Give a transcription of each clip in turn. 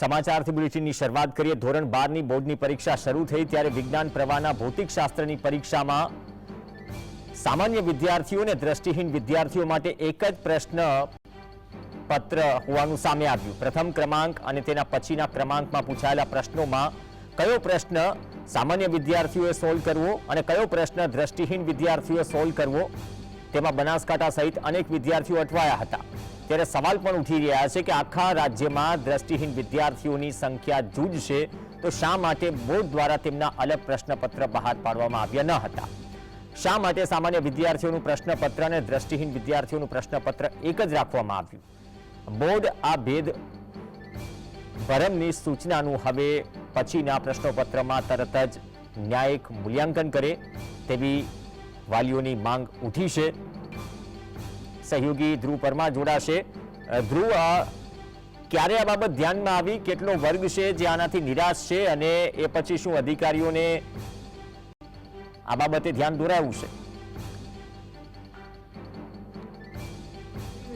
સમાચારથી બુલેટિનની શરૂઆત કરીએ. ધોરણ બારની બોર્ડની પરીક્ષા શરૂ થઈ ત્યારે વિજ્ઞાન પ્રવાહના ભૌતિકશાસ્ત્રની પરીક્ષામાં સામાન્ય વિદ્યાર્થીઓ અને દ્રષ્ટિહીન વિદ્યાર્થીઓ માટે એક જ પ્રશ્ન પત્ર હોવાનું સામે આવ્યું. પ્રથમ ક્રમાંક અને તેના પછીના ક્રમાંકમાં પૂછાયેલા પ્રશ્નોમાં કયો પ્રશ્ન સામાન્ય વિદ્યાર્થીઓએ સોલ્વ કરવો અને કયો પ્રશ્ન દ્રષ્ટિહીન વિદ્યાર્થીઓએ સોલ્વ કરવો તેમાં બનાસકાંઠા સહિત અનેક વિદ્યાર્થીઓ અટવાયા હતા. ત્યારે સવાલ પણ ઉઠી રહ્યા છે કે આખા રાજ્યમાં દ્રષ્ટિહીન વિદ્યાર્થીઓની સંખ્યા જૂજશે તો શા માટે બોર્ડ દ્વારા તેમના અલગ પ્રશ્નપત્ર બહાર પાડવામાં આવ્યા ન હતા? શા માટે સામાન્ય વિદ્યાર્થીઓનું પ્રશ્નપત્ર અને દ્રષ્ટિહીન વિદ્યાર્થીઓનું પ્રશ્નપત્ર એક જ રાખવામાં આવ્યું? બોર્ડ આ ભેદ ભરમની સૂચનાનું હવે પછીના પ્રશ્નપત્રમાં તરત જ ન્યાયિક મૂલ્યાંકન કરે તેવી વાલીઓની માંગ ઉઠી છે. સહયોગી ધ્રુવ પરમાર જોડાશે. ધ્રુવ ક્યારે આ બાબત ધ્યાનમાં આવી? કેટલો વર્ગ છે જે આનાથી નિરાશ છે અને એ પછી શું અધિકારીઓને આ બાબતે ધ્યાન દોરાયું છે?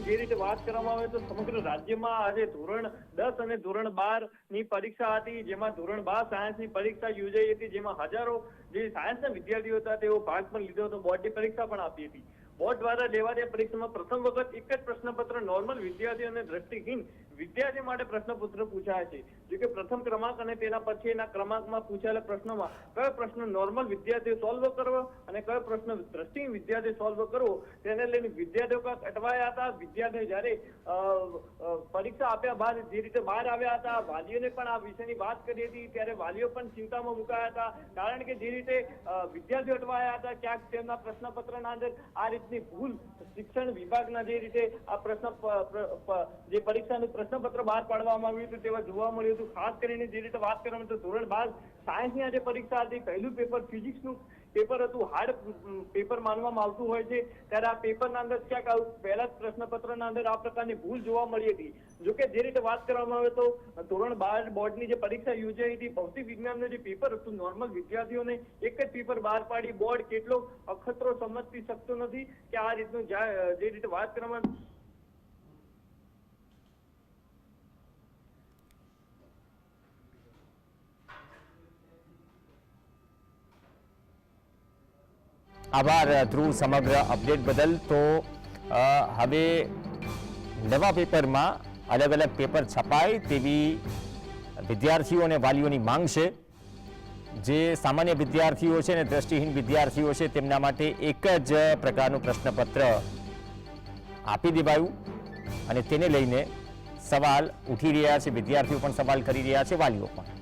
જે રીતે વાત કરવામાં આવે તો સમગ્ર રાજ્યમાં આજે ધોરણ દસ અને ધોરણ બારની પરીક્ષા હતી, જેમાં ધોરણ બાર સાયન્સની પરીક્ષા યોજાઈ હતી, જેમાં હજારો જે સાયન્સના વિદ્યાર્થીઓ હતા, તેઓ ભાગ પણ લીધો હતો બોર્ડની પરીક્ષા પણ આપી હતી. બોર્ડ દ્વારા લેવાતી પરીક્ષામાં પ્રથમ વખત એક જ પ્રશ્નપત્ર નોર્મલ વિદ્યાર્થીઓને દ્રષ્ટિહીન વિદ્યાર્થી માટે પ્રશ્નપત્ર પૂછાય છે. જો કે પ્રથમ ક્રમાંક અને તેના પછીના ક્રમાંકમાં પૂછાયેલા પ્રશ્નોમાં કયો પ્રશ્ન નોર્મલ વિદ્યાર્થીઓ સોલ્વ કરવો અને કયો પ્રશ્ન દ્રષ્ટિ વિદ્યાર્થી સોલ્વ કરવો તેને લઈને વિદ્યાર્થીઓ કાંક અટવાયા હતા. વિદ્યાર્થીઓ જ્યારે પરીક્ષા આપ્યા બાદ જે રીતે બહાર આવ્યા હતા, વાલીઓને પણ આ વિષયની વાત કરી હતી. ત્યારે વાલીઓ પણ ચિંતામાં મુકાયા હતા. કારણ કે જે રીતે વિદ્યાર્થીઓ અટવાયા હતા, ક્યાંક તેમના પ્રશ્નપત્રના અંદર આ રીતની ભૂલ શિક્ષણ વિભાગના જે રીતે આ પ્રશ્ન જે પરીક્ષાનું પ્રશ્નપત્ર બહાર પાડવામાં આવ્યું હતું, તેવા જોવા મળ્યું હતું. ખાસ કરીને જે રીતે વાત કરવામાં તો ધોરણ બાર સાયન્સની આજે પરીક્ષા હતી. પહેલું પેપર ફિઝિક્સનું પેપર હતું. હાર્ડ પેપર માનવામાં આવતું હોય છે. ત્યારે આ પેપરના અંદર ક્યાંક આવું પહેલા જ પ્રશ્નપત્રના અંદર આ પ્રકારની ભૂલ જોવા મળી હતી. જોકે જે રીતે વાત કરવામાં આવે તો ધોરણ બાર બોર્ડની જે પરીક્ષા યોજાઈ હતી, ભૌતિક વિજ્ઞાનનું જે પેપર હતું, નોર્મલ વિદ્યાર્થીઓને એક જ પેપર બહાર પાડી બોર્ડ કેટલો અખતરો સમજતી શકતો નથી કે આ રીતનું જે રીતે વાત કરવામાં આભાર ધ્રુવ સમગ્ર અપડેટ બદલ. તો હવે નવા પેપરમાં અલગ અલગ પેપર છપાય તેવી વિદ્યાર્થીઓ અને વાલીઓની માંગ છે. જે સામાન્ય વિદ્યાર્થીઓ છે અને દ્રષ્ટિહીન વિદ્યાર્થીઓ છે, તેમના માટે એક જ પ્રકારનું પ્રશ્નપત્ર આપી દેવાયું અને તેને લઈને સવાલ ઉઠી રહ્યા છે, વિદ્યાર્થીઓ પણ સવાલ કરી રહ્યા છે, વાલીઓ પણ.